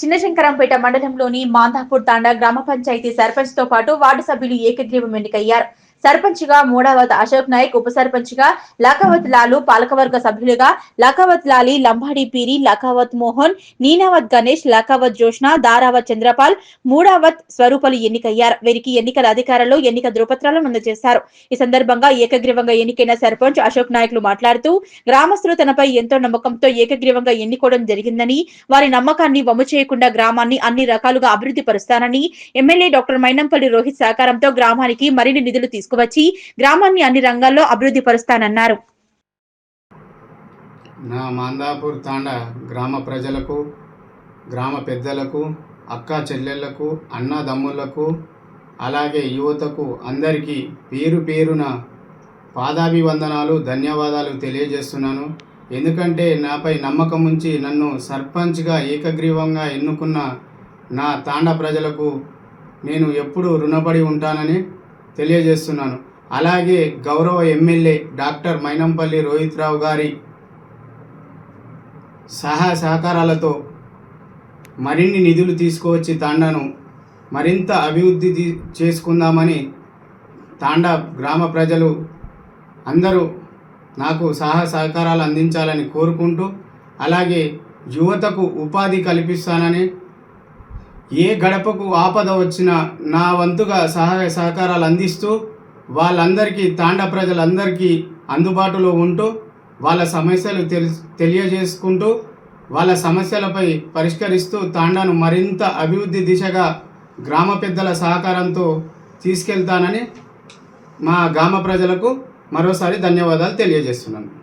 చిన్నశంకరంపేట మండలంలోని మాందాపూర్ తాండా గ్రామ పంచాయతీ సర్పంచ్తో పాటు వార్డు సభ్యులు ఏకగ్రీవం ఎన్నికయ్యారు. సర్పంచ్గా మూడవత్ అశోక్ నాయక్ ఉప సర్పంచ్గా లకావత్ లాలు పాలకవర్గ సభ్యులుగా లకావత్ లాలి లంబాడి పీరి లఖవత్ మోహన్ నీనావత్ గణేష్ లకావత్ జోష్ణ దారావత్ చంద్రపాల్ మూడావత్ స్వరూపలు ఎన్నికయ్యారు. వీరికి ఎన్నికల అధికారులు ఎన్నిక ధృవపత్రాలను అందజేశారు. ఈ సందర్భంగా ఏకగ్రీవంగా ఎన్నికైన సర్పంచ్ అశోక్ నాయకులు మాట్లాడుతూ గ్రామస్తులు తనపై ఎంతో నమ్మకంతో ఏకగ్రీవంగా ఎన్నుకోవడం జరిగిందని వారి నమ్మకాన్ని వమ్ము చేయకుండా గ్రామాన్ని అన్ని రకాలుగా అభివృద్ధి పరుస్తానని ఎమ్మెల్యే డాక్టర్ మైనంపల్లి రోహిత్ సహకారంతో గ్రామానికి మరిన్ని నిధులు తీసుకు తీసుకువచ్చి గ్రామాన్ని అన్ని రంగాల్లో అభివృద్ధి పరుస్తానన్నారు. నా మాందాపూర్ తాండా గ్రామ ప్రజలకు గ్రామ పెద్దలకు అక్క చెల్లెళ్ళకు అన్నదమ్ములకు అలాగే యువతకు అందరికీ పేరు పేరున పాదాభివందనాలు ధన్యవాదాలు తెలియజేస్తున్నాను. ఎందుకంటే నాపై నమ్మకం ఉంచి నన్ను సర్పంచ్గా ఏకగ్రీవంగా ఎన్నుకున్న నా తాండ ప్రజలకు నేను ఎప్పుడూ రుణపడి ఉంటానని తెలియజేస్తున్నాను. అలాగే గౌరవ ఎమ్మెల్యే డాక్టర్ మైనంపల్లి రోహిత్ రావు గారి సహాయ సహకారాలతో మరిన్ని నిధులు తీసుకువచ్చి తాండాను మరింత అభివృద్ధి చేసుకుందామని తాండా గ్రామ ప్రజలు అందరూ నాకు సహాయ సహకారాలు అందించాలని కోరుకుంటూ అలాగే యువతకు ఉపాధి కల్పిస్తానని ఏ గడపకు ఆపద వచ్చినా నా వంతుగా సహాయ సహకారాలు అందిస్తూ వాళ్ళందరికీ తాండా ప్రజలందరికీ అందుబాటులో ఉంటూ వాళ్ళ సమస్యలు తెలి తెలియజేసుకుంటూ వాళ్ళ సమస్యలపై పరిష్కరిస్తూ తాండాను మరింత అభివృద్ధి దిశగా గ్రామ పెద్దల సహకారంతో తీసుకెళ్తానని మా గ్రామ ప్రజలకు మరోసారి ధన్యవాదాలు తెలియజేస్తున్నాను.